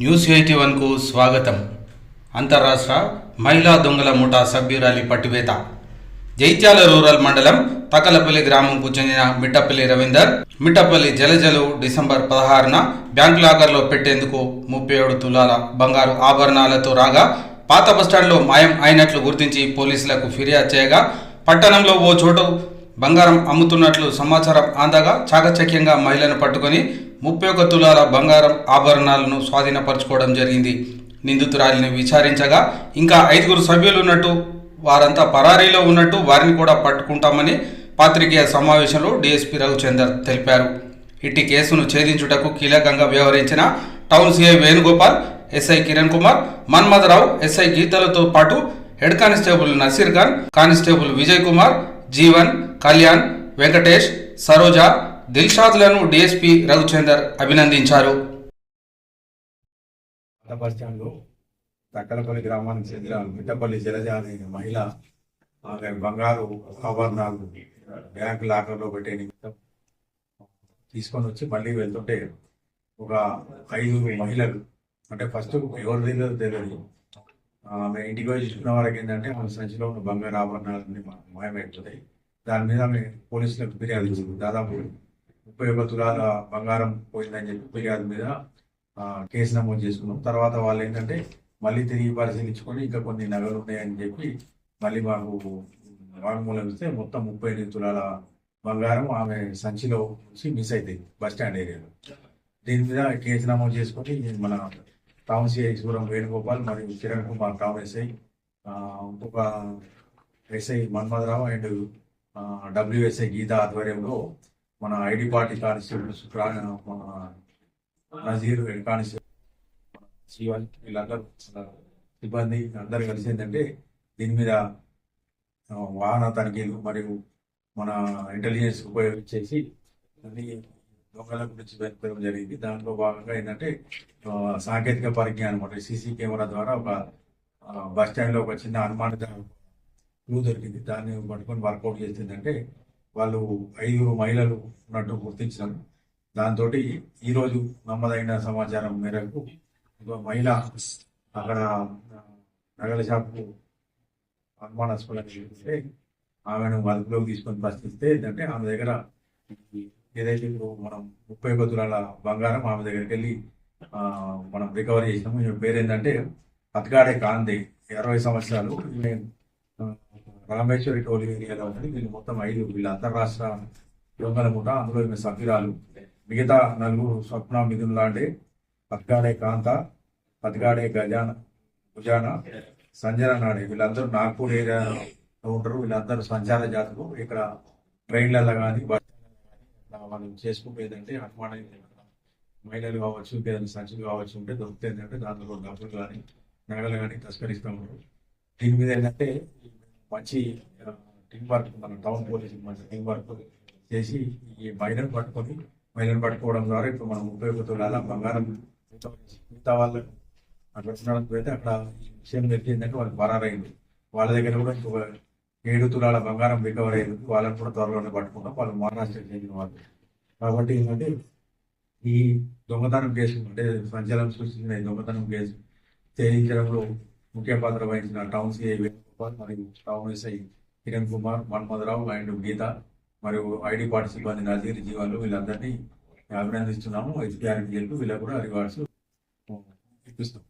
News eighty వన్కు స్వాగతం. అంతరాష్ట్ర మహిళా దొంగల ముఠా సభ్యురాలి పట్టివేత. జైత్యాల రూరల్ మండలం తకలపల్లి గ్రామంకు చెందిన మిట్టపల్లి రవీందర్ మిట్టపల్లి జలజలు డిసెంబర్ పదహారున బ్యాంక్ లాకర్లో పెట్టేందుకు ముప్పై ఏడు తులాల బంగారు ఆభరణాలతో రాగా పాత బస్టాండ్లో మాయం అయినట్లు గుర్తించి పోలీసులకు ఫిర్యాదు చేయగా పట్టణంలో ఓ చోటు బంగారం అమ్ముతున్నట్లు సమాచారం అందగా చాకచక్యంగా మహిళను పట్టుకొని ముప్పై ఒక తులాల బంగారం ఆభరణాలను స్వాధీనపరచుకోవడం జరిగింది. నిందితురాలిని విచారించగా ఇంకా ఐదుగురు సభ్యులు ఉన్నట్టు వారంతా పరారీలో ఉన్నట్టు వారిని కూడా పట్టుకుంటామని పాత్రికేయ సమావేశంలో డీఎస్పీ రఘుచందర్ తెలిపారు. ఇట్టి కేసును ఛేదించుటకు కీలకంగా వ్యవహరించిన town CI Venugopal SI Kiran Kumar Manmatharao SI గీతలతో పాటు head constable Naseer Khan constable Vijay Kumar Jeevan Kalyan Venkatesh Saroja దిల్షాద్లను DSP Raghuchander అభినందించారు. తక్కలపల్లి గ్రామానికి చెందిన మిట్టపల్లి జలజ అనే మహిళ ఆమె బంగారు ఆభరణాలు బ్యాంక్ లాకర్లో పెట్టే నిమిత్తం తీసుకొని వచ్చి మళ్ళీ వెళ్తుంటే ఒక ఐదు మహిళలు అంటే ఫస్ట్ ఎవరు తెలియదు తెలియదు. ఆమె ఇంటికి వచ్చి చూసిన వాళ్ళకి ఏంటంటే ఆమె సంచిలో ఉన్న బంగారు ఆభరణాలన్నీ మాయమైపోతాయి దాని మీద ఆమె పోలీసులకు ఫిర్యాదు దాదాపు ముప్పై ఒక తులాల బంగారం పోయిందని చెప్పి ఫిర్యాదు మీద కేసు నమోదు చేసుకున్నాం. తర్వాత వాళ్ళు ఏంటంటే మళ్ళీ తిరిగి పరిశీలించుకొని ఇంకా కొన్ని నగలు ఉన్నాయని చెప్పి మళ్ళీ మాకు వాంగ్మూలం ఇస్తే మొత్తం ముప్పై ఎనిమిది తులాల బంగారం ఆమె సంచిలో నుంచి మిస్ అవుతాయి బస్ స్టాండ్ ఏరియాలో. దీని మీద కేసు నమోదు చేసుకొని మన టౌన్ సిఐ సూరం వేణుగోపాల్ మరియు కిరణ్ కుమార్ టౌన్ ఎస్ఐ ఇంకొక SI Manmadharao and WSI Geetha ఆధ్వర్యంలో మన ఐడి పార్టీ కానిస్టేబుల్స్ మన నజీర్ హెడ్ కానిస్టేబుల్ శివన్ వీళ్ళందరూ సిబ్బంది అందరు కలిసి ఏంటంటే దీని మీద వాహన తనిఖీలు మరియు మన ఇంటెలిజెన్స్ ఉపయోగించేసి అన్ని దొంగల గురించి వెతకడం జరిగింది. దాంట్లో భాగంగా ఏంటంటే సాంకేతిక పరిజ్ఞానం అంటే సీసీ కెమెరా ద్వారా ఒక బస్ స్టాండ్లో ఒక చిన్న అనుమానిత క్లూ దొరికింది. దాన్ని పట్టుకొని వర్కౌట్ చేసిందంటే వాళ్ళు ఐదుగురు మహిళలు ఉన్నట్టు గుర్తించారు దాంతో ఈరోజు నమ్మదైన సమాచారం మేరకు ఒక మహిళ అక్కడ నగల షాప్కు అనుమానాస్పదంగా చూస్తే ఆమెను అదుపులోకి తీసుకొని ప్రశ్నిస్తే ఏంటంటే ఆమె దగ్గర ఏదైతే ఇప్పుడు మనం ముప్పై ఒక తులాల బంగారం ఆమె దగ్గరికి వెళ్ళి మనం రికవరీ చేసినాము. పేరు ఏంటంటే అతగాడే కాంతి. ఇరవై సంవత్సరాలు ఈమె, ఆ, రామేశ్వరి ఏరియాలో ఉంది వీళ్ళు మొత్తం ఐదు వీళ్ళ అంతర్రాష్ట్ర దొంగల ముఠ అందులో ఈమె సభ్యురాలు. మిగతా నలుగురు స్వప్న మిథున్ లాంటి పత్గాడే కాంత పత్గాడే గజాన భుజాన సంజన నాడే. వీళ్ళందరూ నాగ్పూర్ ఏరియాలో ఉంటారు. వీళ్ళందరూ సంచార జాతులు ఇక్కడ ట్రైన్లలో కానీ వాళ్ళు చేసుకుంటే ఏంటంటే అనుమానం మహిళలు కావచ్చు ఏదైనా సంచులు కావచ్చు ఉంటే దొరుకుతుంది ఏంటంటే దాంట్లో డబ్బులు కానీ నగలు కానీ తస్కరిస్తూ ఉంటారు. దీని మీద ఏంటంటే మంచి టీం వర్క్ మన టౌన్ పోలీస్ మంచి టీం వర్క్ చేసి ఈ మహిళను పట్టుకొని మహిళను పట్టుకోవడం ద్వారా ఇప్పుడు మనం ఉపయోగతుల బంగారం మిగతా వాళ్ళు అక్కడ వచ్చినడానికి అక్కడ ఈ విషయం తెలిసిందంటే వాళ్ళకి పరారైంది వాళ్ళ దగ్గర కూడా ఇంకొక ఏడు తులాల బంగారం రికవర్ అయింది వాళ్ళని కూడా త్వరలోనే పట్టుకుంటాం. వాళ్ళు మహారాష్ట్రకి చెందిన వాళ్ళు. కాబట్టి ఏంటంటే ఈ దొంగతనం కేసు అంటే సంచలనం సృష్టించిన ఈ దొంగతనం కేసు ఛేదించడంలో ముఖ్య పాత్ర వహించిన టౌన్ సిఐ వేణుగోపాల్ మరియు town SI Kiran Kumar Manmadharao and Geetha మరియు ఐడి పార్టీ సిబ్బంది నజీర్ జీవాలు వీళ్ళందరినీ అభినందిస్తున్నాము. ఎస్పీఆర్కి వీళ్ళకు కూడా రివార్డ్స్ ఇప్పిస్తాం.